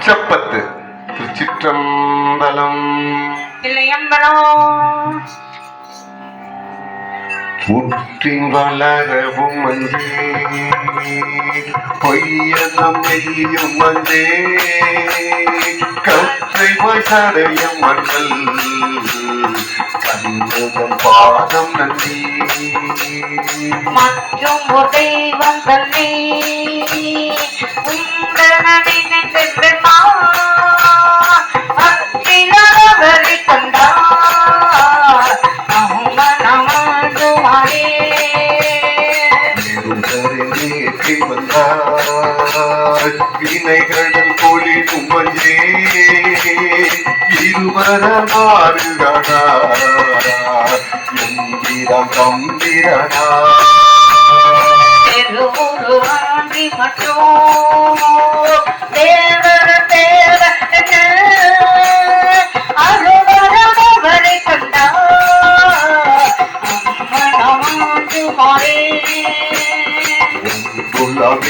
பச்சப்பத்து திருச்சிற்றம்பலம். முற்றி வளரவும் மஞ்சே பொய்யதம் நெய்யும் மஞ்சே கற்றை வசடைய மண்ணல் கண்ணுதம் பாதம் நன்றி. மற்றும் தெய்வம் தன்னை. உங்களை நினைந்தென்றா வினைகள் பொழிலும் மஞ்சே இருவர மாறுகடா எந்திரம் தம்பிரனா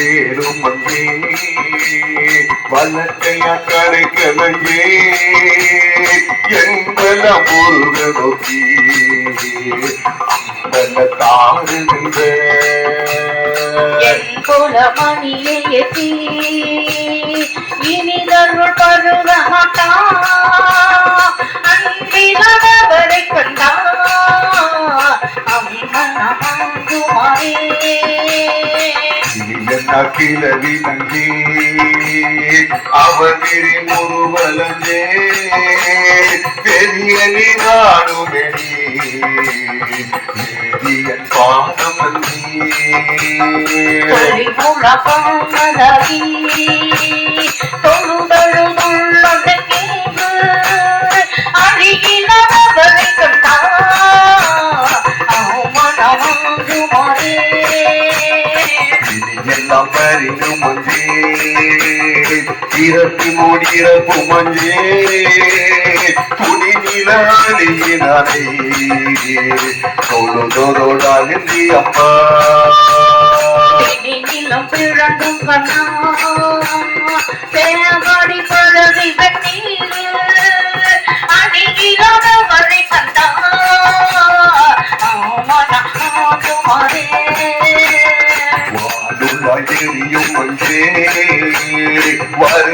குலவேரும் மஞ்சே வல்லக்கைய கரைக்கலையே எங்கள முருக நோக்கி. அம்பல தாருகின்ற என் குலமணியை எட்டி. இனிதருள் பருக மாட்டா அன்பிலவரை கண்டா. அம்மனமாகுமாரே கிளவி நஞ்சே அவதிரி முருவலந்தே பெரிய நீராடுமெனி வேதியன் பாதம் நன்றி தொழிமுழப்பமதவி எல்லாம் மஞ்சே இறப்பி மூடிறப்பு மஞ்சே துணி நிலாளியினாலே தொழுதோடாகின்றி அப்பா. நிலம் பிழங்கும் கண்ணா தேவாடி பழகி வெண்ணீர் அணிகிலாத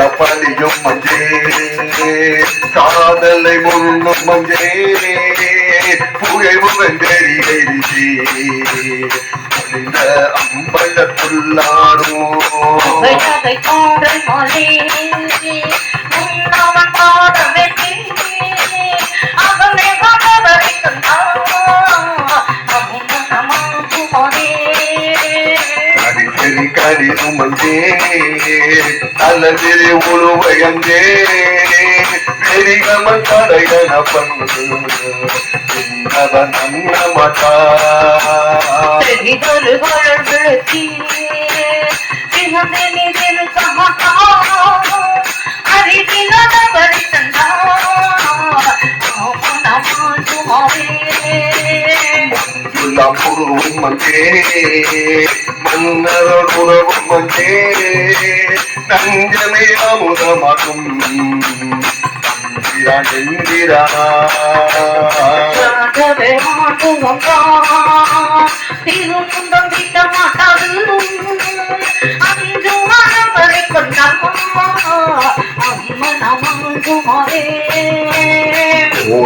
கண்ணை வெள்ள மஞ்சே காதலை முன்னும் மஞ்சே புகை முகந்தெறி எரிசி பொழிந்த அம்பலத்துள்ளாரும் மாலே அடி கரிதும் மஞ்சே அல்லதிரி உழுவயஞ்சே பெரிகம கடையன பண்ணு இன்னவன் எல்லாம் புருவும் மஞ்சே மன்னரோடு உறவும் மஞ்சே நஞ்சமே அமுதமாகும் தந்திரா எந்திரா ராஜவே மாட்டுவங்கா திருமுந்தம் விட்ட மாட்டாது அஞ்சு மரவரை கொண்டா அம்மனமாகுமாரே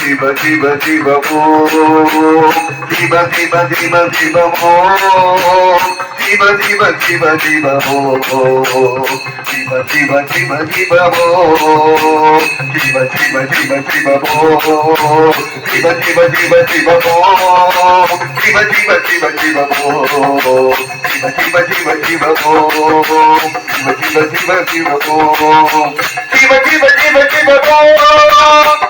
శివ శివ శివ ఓ శివ శివ శివ శివ ఓ శివ శివ శివ శివ ఓ శివ శివ శివ శివ ఓ శివ శివ శివ శివ ఓ శివ శివ శివ శివ ఓ శివ శివ శివ శివ ఓ శివ శివ శివ శివ ఓ శివ శివ శివ శివ ఓ శివ శివ శివ శివ ఓ